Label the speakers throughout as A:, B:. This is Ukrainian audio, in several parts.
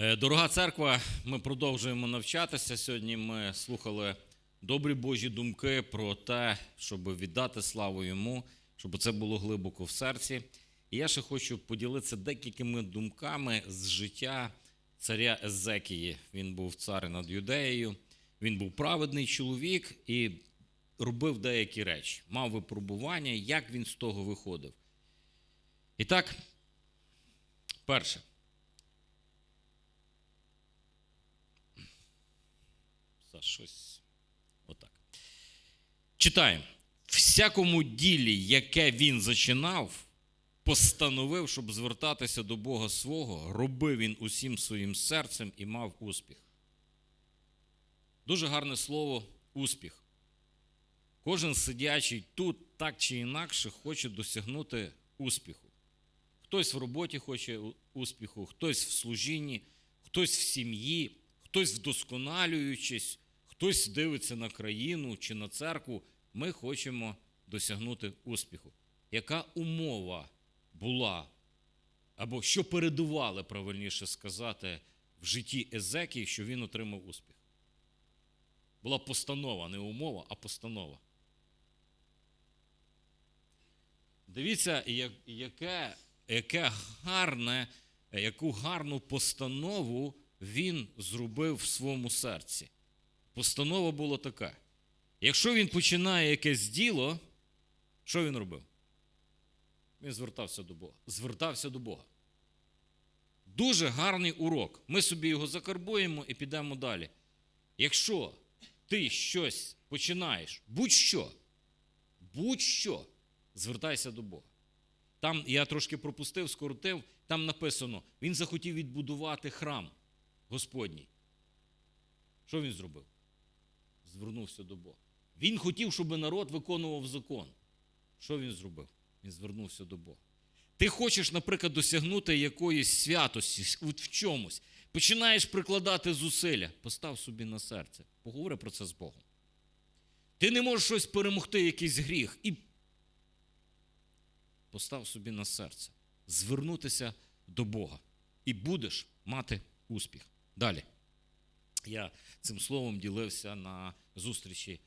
A: Е, Дорога церква, ми продовжуємо навчатися. Сьогодні ми слухали добрі Божі думки про те, щоб віддати славу йому, щоб це було глибоко в серці. І я ще хочу поділитися декількома думками з життя царя Езекії. Він був цар над Юдеєю, він був праведний чоловік і робив деякі речі, мав випробування, як він з того виходив. І так, перше. За щось отак. Читаємо. Всякому ділі, яке він зачинав, постановив, щоб звертатися до Бога свого, робив він усім своїм серцем і мав успіх. Дуже гарне слово успіх. Кожен сидячий тут так чи інакше хоче досягнути успіху. Хтось в роботі хоче успіху, хтось в служінні, хтось в сім'ї, хтось вдосконалюючись, хтось дивиться на країну чи на церкву. Ми хочемо досягнути успіху. Яка умова була, або що передували, правильніше сказати, в житті Езекії, що він отримав успіх? Була постанова, не умова, а постанова. Дивіться, яке, яке гарне, яку гарну постанову він зробив в своєму серці. Постанова була така. Якщо він починає якесь діло, що він робив? Він звертався до Бога. Звертався до Бога. Дуже гарний урок. Ми собі його закарбуємо і підемо далі. Якщо ти щось починаєш, будь-що, будь-що, звертайся до Бога. Там я трошки пропустив, скоротив, там написано: він захотів відбудувати храм Господній. Що він зробив? Звернувся до Бога. Він хотів, щоб народ виконував закон. Що він зробив? Він звернувся до Бога. Ти хочеш, наприклад, досягнути якоїсь святості от в чомусь. Починаєш прикладати зусилля, постав собі на серце. Поговори про це з Богом. Ти не можеш щось перемогти, якийсь гріх, і постав собі на серце. Звернутися до Бога. І будеш мати успіх. Далі. Я цим словом ділився на зустрічі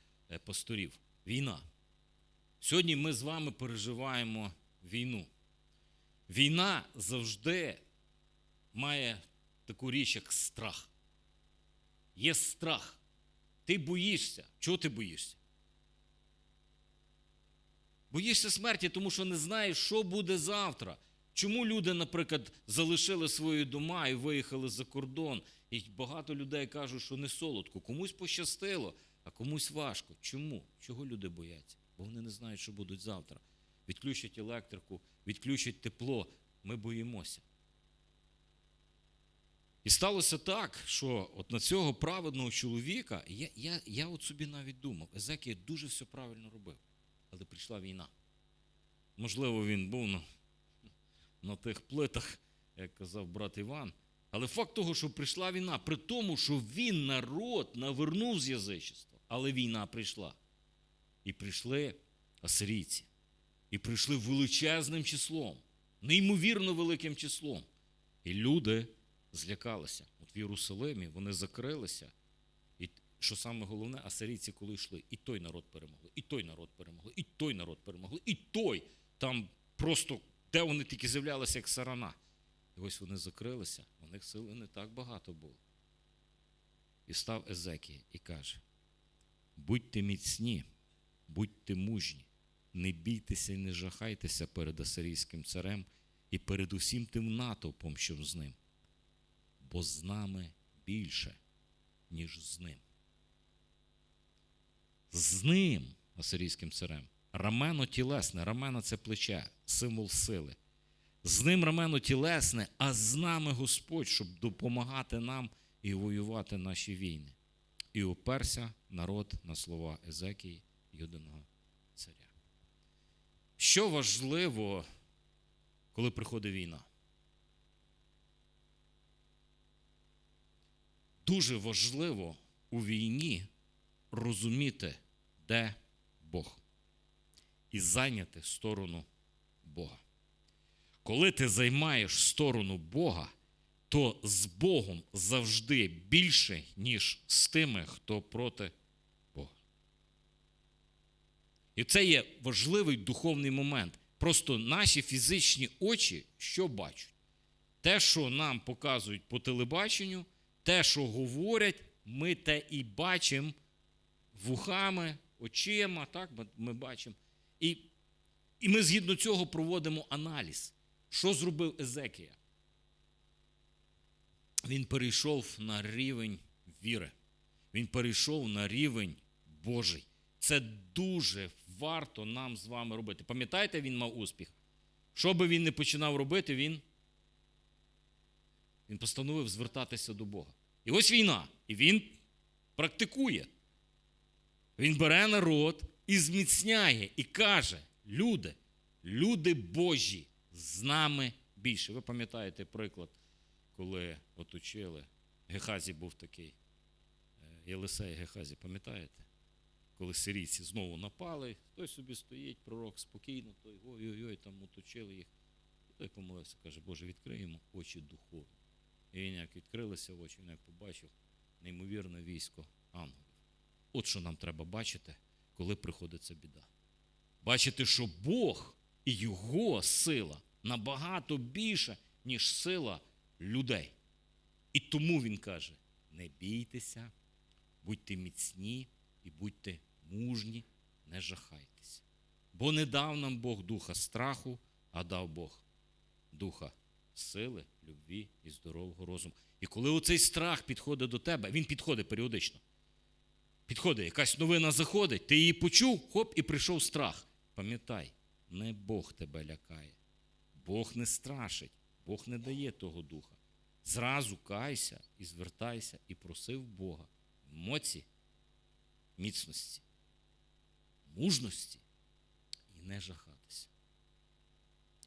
A: пасторів. Війна. Сьогодні ми з вами переживаємо війну. Війна завжди має таку річ, як страх. Є страх. Ти боїшся. Чого ти боїшся? Боїшся смерті, тому що не знаєш, що буде завтра. Чому люди, наприклад, залишили свої дома і виїхали за кордон? І багато людей кажуть, що не солодко. Комусь пощастило, а комусь важко. Чому? Чого люди бояться? Бо вони не знають, що будуть завтра. Відключать електрику, відключать тепло. Ми боїмося. І сталося так, що от на цього праведного чоловіка, я я, я от собі навіть думав, Езекія дуже все правильно робив, але прийшла війна. Можливо, він був на, на тих плитах, як казав брат Іван. Але факт того, що прийшла війна, при тому, що він народ навернув з язичества, але війна прийшла. І прийшли асирійці. І прийшли величезним числом, неймовірно великим числом. І люди злякалися. От в Єрусалимі вони закрилися. І що саме головне, асирійці, коли йшли, і той народ перемогли, і той народ перемогли, і той народ перемогли, і той. Там просто, де вони тільки з'являлися, як сарана. І ось вони закрилися, у них сили не так багато було. І став Езекія і каже: будьте міцні, будьте мужні, не бійтеся і не жахайтеся перед асирійським царем і перед усім тим натовпом, що з ним, бо з нами більше, ніж з ним. З ним, асирійським царем, рамено тілесне, рамено це плече, символ сили. З ним рамено тілесне, а з нами Господь, щоб допомагати нам і воювати наші війни. І оперся народ на слова Езекії, юдиного царя. Що важливо, коли приходить війна? Дуже важливо у війні розуміти, де Бог, і зайняти сторону Бога. Коли ти займаєш сторону Бога, то з Богом завжди більше, ніж з тими, хто проти Бога. І це є важливий духовний момент. Просто наші фізичні очі що бачать? Те, що нам показують по телебаченню, те, що говорять, ми те і бачимо вухами, очима, так, ми- бачимо. І, і ми згідно цього проводимо аналіз. Що зробив Езекія? Він перейшов на рівень віри. Він перейшов на рівень Божий. Це дуже варто нам з вами робити. Пам'ятаєте, він мав успіх? Що би він не починав робити, він, він постановив звертатися до Бога. І ось війна. І він практикує. Він бере народ і зміцняє, і каже: люди, люди Божі, з нами більше. Ви пам'ятаєте приклад, коли оточили. Гехазі був такий. е, Єлисей Гехазі, пам'ятаєте? Коли сирійці знову напали, той собі стоїть, пророк спокійно, той ой-ой-ой, там оточили їх. І той помолився, каже, Боже, відкрий йому очі духовні. І він як відкрилися очі, він як побачив неймовірне військо ангелів. От що нам треба бачити, коли приходить ця біда. Бачити, що Бог і Його сила набагато більша, ніж сила людей. І тому він каже: не бійтеся, будьте міцні і будьте мужні, не жахайтеся. Бо не дав нам Бог духа страху, а дав Бог духа сили, любві і здорового розуму. І коли оцей страх підходить до тебе, він підходить періодично. Підходить, якась новина заходить, ти її почув, хоп, і прийшов страх. Пам'ятай, не Бог тебе лякає, Бог не страшить, Бог не дає того духа. Зразу кайся і звертайся, і просив Бога моці, міцності, мужності і не жахатися.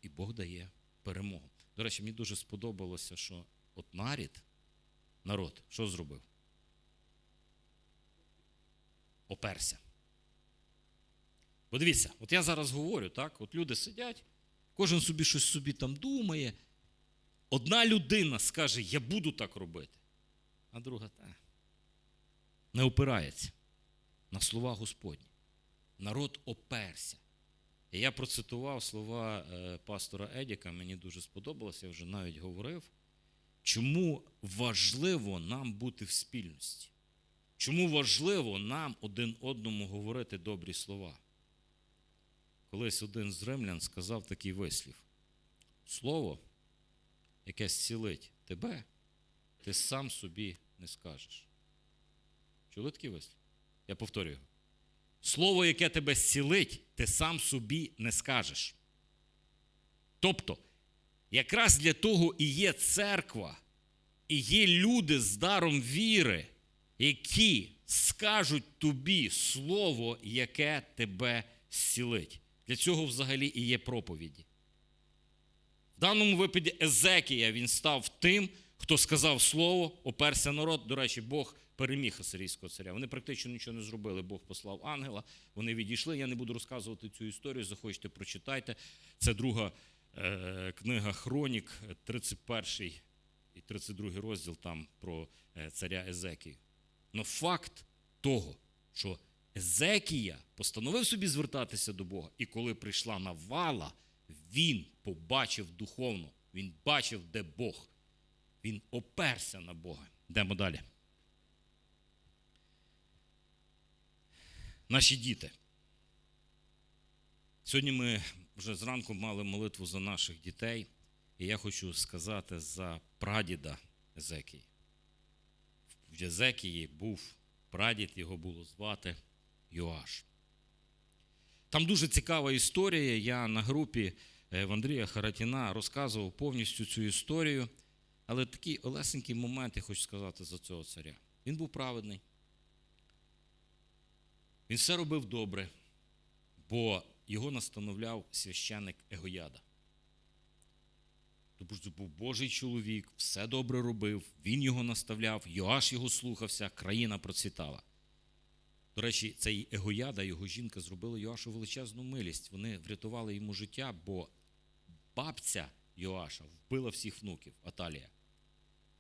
A: І Бог дає перемогу. До речі, мені дуже сподобалося, що от нарід, народ, що зробив? Оперся. Подивіться, от я зараз говорю, так? От люди сидять, кожен собі щось собі там думає. Одна людина скаже, я буду так робити, а друга та, не опирається на слова Господні. Народ оперся. І я процитував слова е, пастора Едіка, мені дуже сподобалося, я вже навіть говорив, чому важливо нам бути в спільності. Чому важливо нам один одному говорити добрі слова? Колись один з римлян сказав такий вислів: Слово, яке зцілить тебе, ти сам собі не скажеш. Чули такий вислів? Я повторюю. Слово, яке тебе зцілить, ти сам собі не скажеш. Тобто, якраз для того і є церква, і є люди з даром віри, які скажуть тобі слово, яке тебе зцілить. Для цього взагалі і є проповіді. В даному випаді Езекія він став тим, хто сказав слово, оперся народ. До речі, Бог переміг асирійського царя. Вони практично нічого не зробили. Бог послав ангела, вони відійшли. Я не буду розказувати цю історію. Захочете, прочитайте. Це друга е, книга Хронік, 31 і 32 розділ там про е, царя Езекію. Но факт того, що Езекія постановив собі звертатися до Бога, і коли прийшла навала, він побачив духовно, він бачив, де Бог. Він оперся на Бога. Йдемо далі. Наші діти. Сьогодні ми вже зранку мали молитву за наших дітей, і я хочу сказати за прадіда Езекії. В Єзекії був прадід, його було звати Йоаш. Там дуже цікава історія. Я на групі е, в Андрія Харатіна розказував повністю цю історію. Але такий олесенький момент я хочу сказати за цього царя. Він був праведний. Він все робив добре, бо його настановляв священик Егояда. Тобто це був Божий чоловік, все добре робив, він його наставляв, Йоаш його слухався, країна процвітала. До речі, цей Егояда, його жінка, зробила Йоашу величезну милість. Вони врятували йому життя, бо бабця Йоаша вбила всіх внуків Аталія.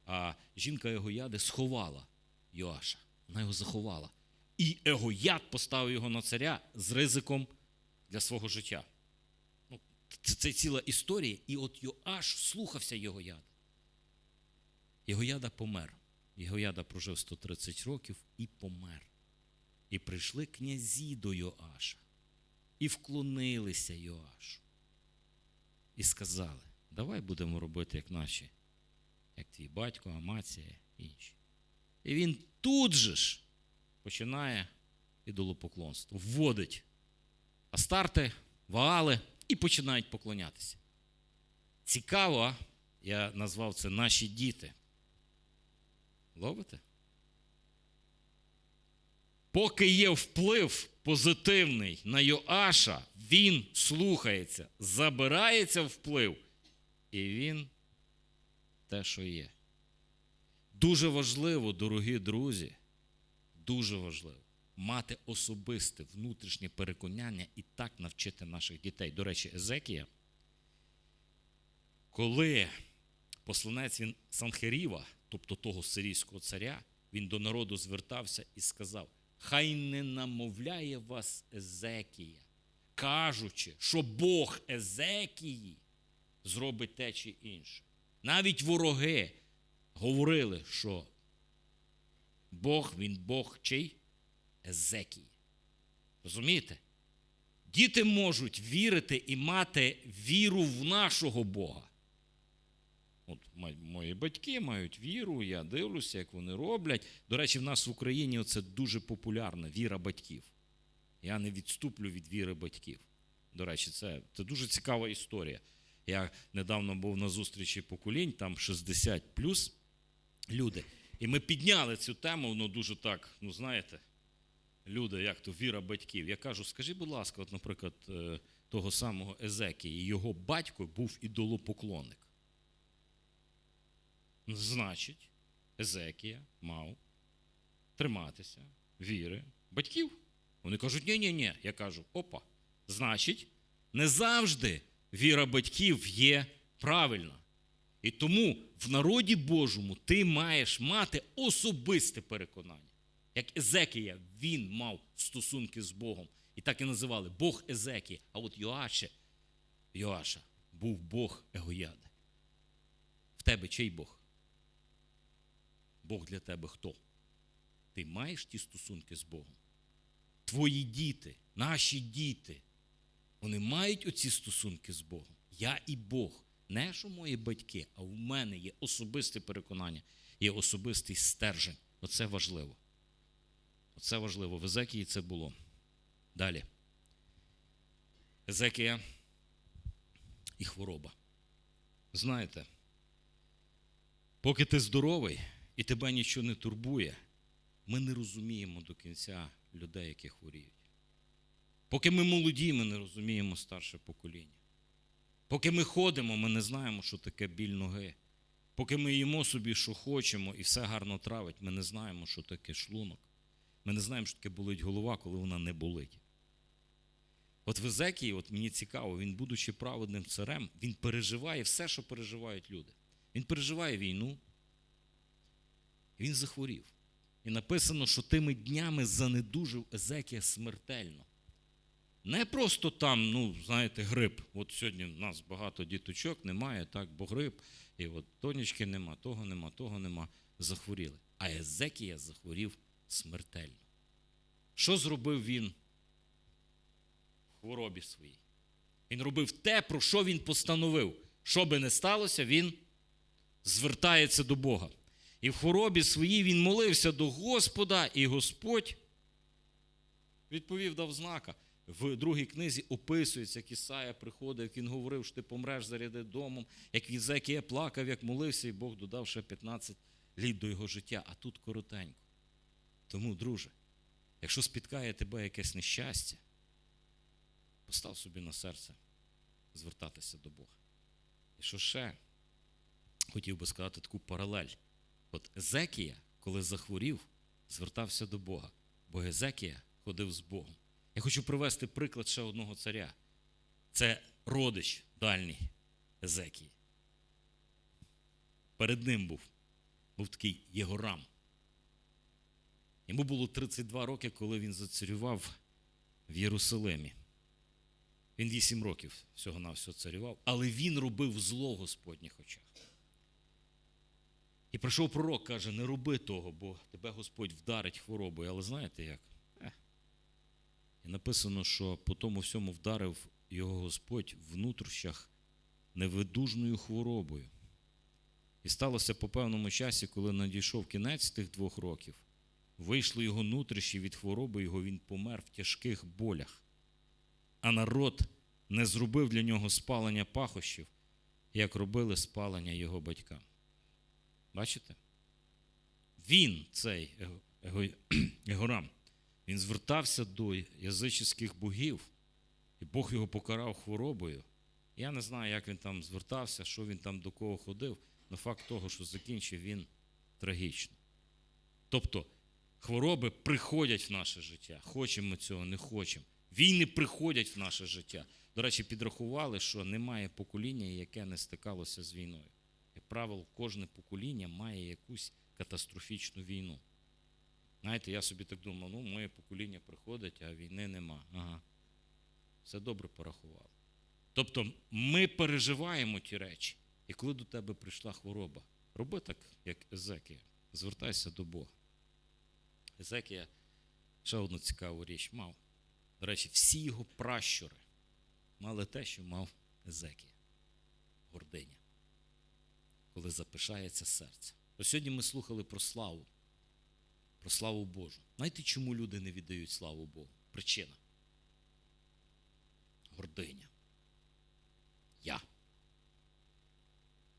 A: а жінка Егояди сховала Йоаша. Вона його заховала. І Егояд поставив його на царя з ризиком для свого життя. Ну, це, ціла історія. І от Йоаш слухався Єгояда. Єгояда помер. Єгояда прожив 130 років і помер. І прийшли князі до Йоаша і вклонилися Йоашу. І сказали: давай будемо робити, як наші, як твій батько, Амація інші. І він тут же ж починає ідолопоклонство, вводить Астарти, Ваали і починають поклонятися. Цікаво, я назвав це наші діти. Ловите? Поки є вплив позитивний на Йоаша, він слухається, забирається вплив, і він те, що є. Дуже важливо, дорогі друзі, дуже важливо мати особисте внутрішнє переконання і так навчити наших дітей. До речі, Езекія, коли посланець він Санхеріва, тобто того сирійського царя, він до народу звертався і сказав: Хай не намовляє вас Езекія, кажучи, що Бог Езекії зробить те чи інше. Навіть вороги говорили, що Бог, він Бог чий? Езекії. Розумієте? Діти можуть вірити і мати віру в нашого Бога. Мої батьки мають віру, я дивлюся, як вони роблять. До речі, в нас в Україні це дуже популярна віра батьків. Я не відступлю від віри батьків. До речі, це, це дуже цікава історія. Я недавно був на зустрічі поколінь, там 60 плюс люди. І ми підняли цю тему, воно дуже так, ну знаєте, люди, як то віра батьків. Я кажу, скажіть, будь ласка, от, наприклад, е, того самого Езекії, його батько був ідолопоклонник. Значить, Езекія мав триматися віри батьків. Вони кажуть, ні ні ні Я кажу, опа. Значить, не завжди віра батьків є правильна. І тому в народі Божому ти маєш мати особисте переконання. Як Езекія, він мав стосунки з Богом. І так і називали Бог Езекії. А от Йоаше, Йоаша був Бог Егояди. В тебе чий Бог? Бог для тебе хто? Ти маєш ті стосунки з Богом? Твої діти, наші діти, вони мають оці стосунки з Богом. Я і Бог. Не що мої батьки, а в мене є особисте переконання, є особистий стержень. Оце важливо. Оце важливо. В Езекії це було. Далі. Езекія і хвороба. Знаєте, поки ти здоровий і тебе нічого не турбує, ми не розуміємо до кінця людей, які хворіють. Поки ми молоді, ми не розуміємо старше покоління. Поки ми ходимо, ми не знаємо, що таке біль ноги. Поки ми їмо собі, що хочемо, і все гарно травить, ми не знаємо, що таке шлунок. Ми не знаємо, що таке болить голова, коли вона не болить. От в Езекії, от мені цікаво, він, будучи праведним царем, він переживає все, що переживають люди. Він переживає війну, він захворів. І написано, що тими днями занедужив Езекія смертельно. Не просто там, ну, знаєте, грип. От сьогодні в нас багато діточок немає, так, бо грип, і от тонечки нема, того нема, того нема. Захворіли. А Езекія захворів смертельно. Що зробив він в хворобі своїй? Він робив те, про що він постановив. Що би не сталося, він звертається до Бога. І в хворобі своїй він молився до Господа, і Господь відповів дав знака. В другій книзі описується, як Ісая приходив, як він говорив, що ти помреш заряди домом, як Візекія плакав, як молився, і Бог додав ще 15 літ до його життя, а тут коротенько. Тому, друже, якщо спіткає тебе якесь нещастя, постав собі на серце звертатися до Бога. І що ще хотів би сказати таку паралель. От Езекія, коли захворів, звертався до Бога, бо Езекія ходив з Богом. Я хочу привести приклад ще одного царя. Це родич дальній Езекії. Перед ним був був такий Єгорам. Йому було 32 роки, коли він зацарював в Єрусалимі. Він 8 років всього на всього царював, але він робив зло Господніх очах. І прийшов пророк, каже: не роби того, бо тебе Господь вдарить хворобою. Але знаєте як? І написано, що по тому всьому вдарив його Господь в нутрощах невидужною хворобою. І сталося по певному часі, коли надійшов кінець тих двох років, вийшло його нутріші від хвороби, його він помер в тяжких болях. А народ не зробив для нього спалення пахощів, як робили спалення його батькам. Бачите? Він, цей Его- Его- Егорам, він звертався до язичних богів, і Бог його покарав хворобою. Я не знаю, як він там звертався, що він там до кого ходив, але факт того, що закінчив він трагічно. Тобто, хвороби приходять в наше життя. Хочемо ми цього, не хочемо. Війни приходять в наше життя. До речі, підрахували, що немає покоління, яке не стикалося з війною. Правило, кожне покоління має якусь катастрофічну війну. Знаєте, я собі так думав, ну, моє покоління приходить, а війни нема. Ага. Все добре порахували. Тобто ми переживаємо ті речі. І коли до тебе прийшла хвороба, роби так, як Езекія. Звертайся до Бога. Езекія ще одну цікаву річ мав. До речі, всі його пращури мали те, що мав Езекія. Гординя. Коли запишається серце. Ось сьогодні ми слухали про славу, про славу Божу. Знаєте, чому люди не віддають славу Богу? Причина. Гординя. Я.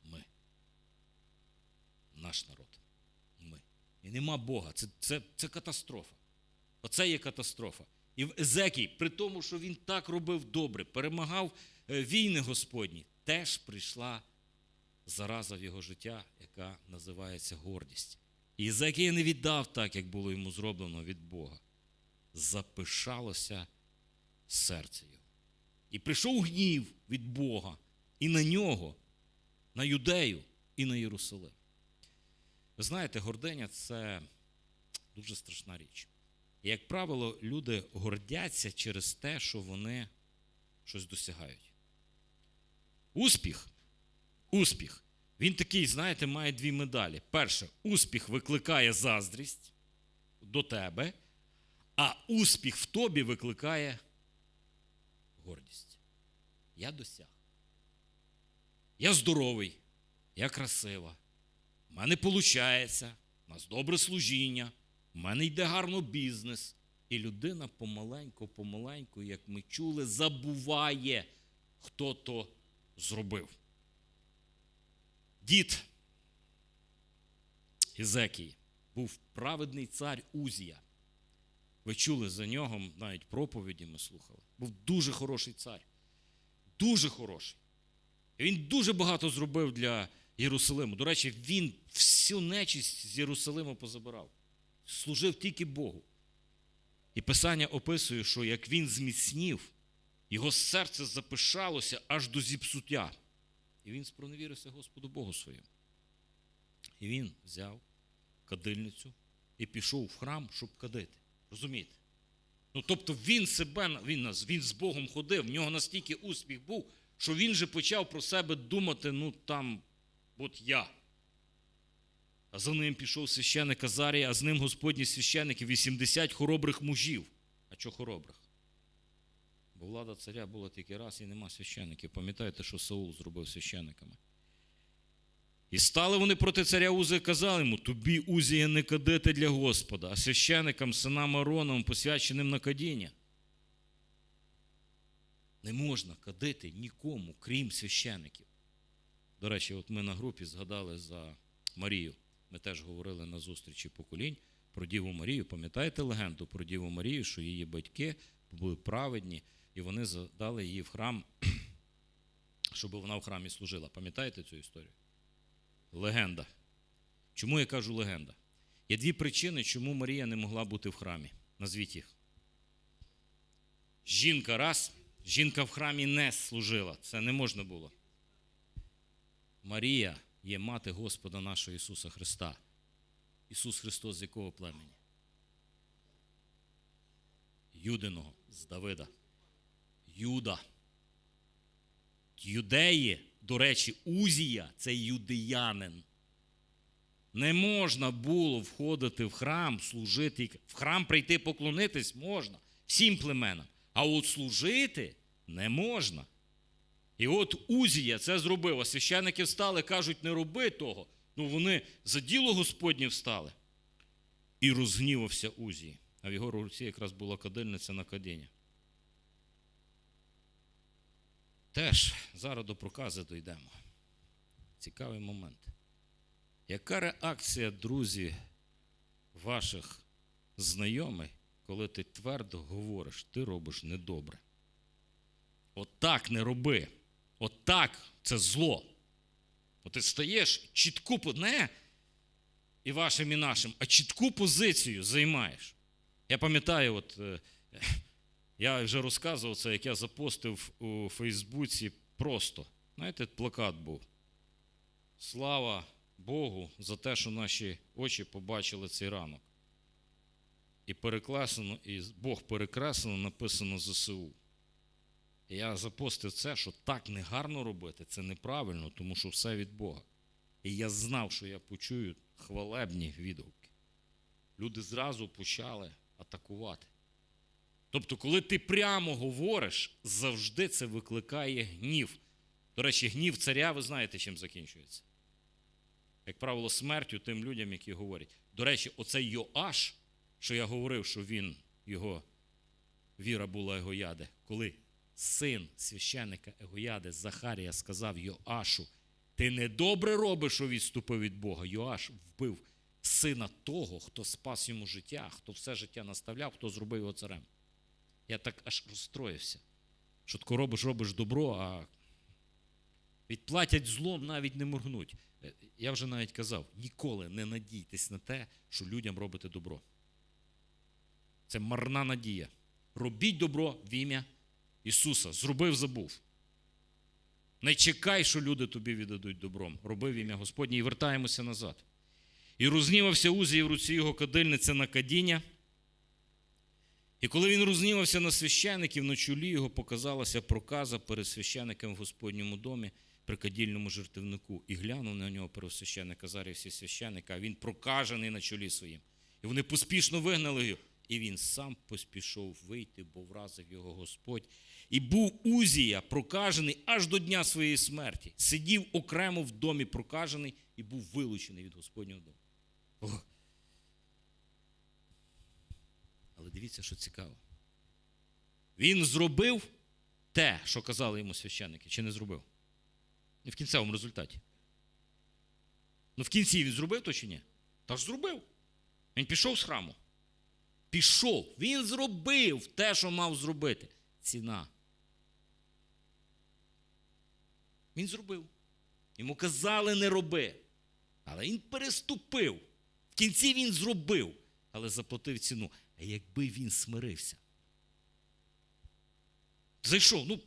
A: Ми. Наш народ. Ми. І нема Бога. Це, це, це катастрофа. Оце є катастрофа. І Езекій, при тому, що він так робив добре, перемагав е, війни Господні, теж прийшла зараза в його життя, яка називається гордість. І Езекія не віддав так, як було йому зроблено від Бога. Запишалося серце його. І прийшов гнів від Бога і на нього, на юдею і на Єрусалим. Ви знаєте, гординя це дуже страшна річ. І, як правило, люди гордяться через те, що вони щось досягають. Успіх. Успіх. Він такий, знаєте, має дві медалі. Перше, успіх викликає заздрість до тебе, а успіх в тобі викликає гордість. Я досяг. Я здоровий, я красива. У мене виходить, у нас добре служіння, у мене йде гарно бізнес. І людина помаленьку, помаленьку, як ми чули, забуває, хто то зробив. Дід Ізекій був праведний цар Узія. Ви чули за нього, навіть проповіді ми слухали. Був дуже хороший цар. Дуже хороший. Він дуже багато зробив для Єрусалиму. До речі, він всю нечисть з Єрусалиму позабирав. Служив тільки Богу. І Писання описує, що як він зміцнів, його серце запишалося аж до зіпсуття. І він спроневірився Господу Богу своєму. І він взяв кадильницю і пішов в храм, щоб кадити. Розумієте? Ну, тобто він себе, він, він з Богом ходив, в нього настільки успіх був, що він же почав про себе думати, ну там, от я. А за ним пішов священик Азарій, а з ним Господні священики 80 хоробрих мужів. А чого хоробрих? Влада царя була тільки раз і нема священиків. Пам'ятаєте, що Саул зробив священиками? І стали вони проти царя Узи і казали йому: тобі Узія не кадити для Господа, а священикам, синам Ароновим, посвяченим на кадіння. Не можна кадити нікому, крім священиків. До речі, от ми на групі згадали за Марію. Ми теж говорили на зустрічі поколінь про Діву Марію. Пам'ятаєте легенду про Діву Марію, що її батьки були праведні, і вони задали її в храм, щоб вона в храмі служила. Пам'ятаєте цю історію? Легенда. Чому я кажу легенда? Є дві причини, чому Марія не могла бути в храмі. Назвіть їх. Жінка раз, жінка в храмі не служила. Це не можна було. Марія є мати Господа нашого Ісуса Христа. Ісус Христос з якого племені? Юдиного з Давида. Юда. Юдеї, до речі, Узія це юдеянин. Не можна було входити в храм, служити. В храм прийти поклонитись можна всім племенам. А от служити не можна. І от Узія це зробив. Священники встали, кажуть, не роби того. Ну вони за діло Господнє встали. І розгнівався Узій. А в його руці якраз була кадильниця на кадіння. Теж зараз до прокази дійдемо. Цікавий момент. Яка реакція, друзі, ваших знайомих, коли ти твердо говориш, ти робиш недобре? Отак не роби. Отак це зло. От ти стаєш чітку не і вашим, і нашим, а чітку позицію займаєш. Я пам'ятаю, от е, я вже розказував це, як я запостив у Фейсбуці просто. Знаєте, плакат був. Слава Богу за те, що наші очі побачили цей ранок. І перекреслено, і Бог перекреслено, написано ЗСУ. І я запостив це, що так не гарно робити, це неправильно, тому що все від Бога. І я знав, що я почую хвалебні відгуки. Люди зразу почали атакувати. Тобто, коли ти прямо говориш, завжди це викликає гнів. До речі, гнів царя, ви знаєте, чим закінчується? Як правило, смертю тим людям, які говорять. До речі, оцей Йоаш, що я говорив, що він, його віра була Егояде, коли син священника Егояди Захарія сказав Йоашу, ти недобре робиш, що відступив від Бога. Йоаш вбив сина того, хто спас йому життя, хто все життя наставляв, хто зробив його царем. Я так аж розстроївся. Що тако робиш, робиш добро, а відплатять злом, навіть не моргнуть. Е, Я вже навіть казав: ніколи не надійтесь на те, що людям робите добро. Це марна надія. Робіть добро в ім'я Ісуса. Зробив, забув. Не чекай, що люди тобі віддадуть добром. Роби в ім'я Господнє і вертаємося назад. І рознівався Узій в руці його кадильниця на кадіння. І коли він рознівався на священиків, на чолі його показалася проказа перед священиком в Господньому домі при кадільному жертівнику. І глянув на нього первосвященик Азарій всі священика, а він прокажений на чолі своїм. І вони поспішно вигнали його. І він сам поспішов вийти, бо вразив його Господь. І був Узія прокажений аж до дня своєї смерті. Сидів окремо в домі прокажений і був вилучений від Господнього дому. Але дивіться, що цікаво. Він зробив те, що казали йому священники, чи не зробив? І в кінцевому результаті. Ну, в кінці він зробив то чи ні? Та ж зробив. Він пішов з храму. Пішов. Він зробив те, що мав зробити. Ціна. Він зробив. Йому казали не роби. Але він переступив. В кінці він зробив, але заплатив ціну. А якби він смирився. Зайшов, ну,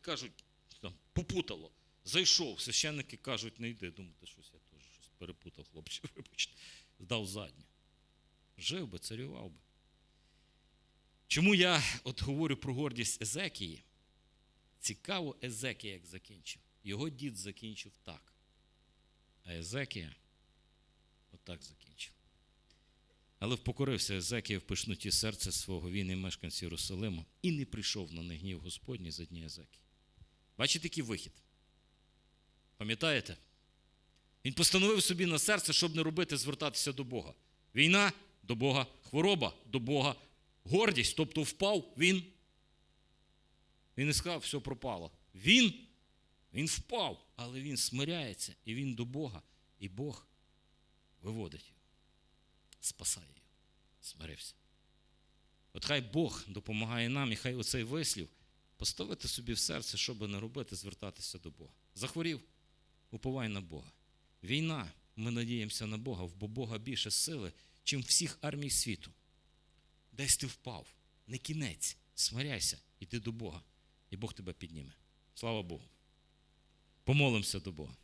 A: кажуть, там, попутало. Зайшов, священники кажуть, не йди. Думаєте, щось я теж щось перепутав, хлопче, вибачте. Здав задню. Жив би, царював би. Чому я от говорю про гордість Езекії? Цікаво, Езекія як закінчив. Його дід закінчив так. А Езекія отак закінчив. Але впокорився Езекія в пишноті серця свого, він і мешканці Єрусалиму, і не прийшов на них гнів Господній за дні Езекії. Бачите, який вихід? Пам'ятаєте? Він постановив собі на серце, щоб не робити, звертатися до Бога. Війна до Бога, хвороба до Бога, гордість, тобто впав він. Він не сказав, все пропало. Він, він впав, але він смиряється, і він до Бога, і Бог виводить спасає його, смирився. От хай Бог допомагає нам, і хай оцей вислів поставити собі в серце, щоб не робити, звертатися до Бога. Захворів, уповай на Бога. Війна, ми надіємося на Бога, бо Бога більше сили, чим всіх армій світу. Десь ти впав, не кінець, смиряйся, іди до Бога, і Бог тебе підніме. Слава Богу. Помолимося до Бога.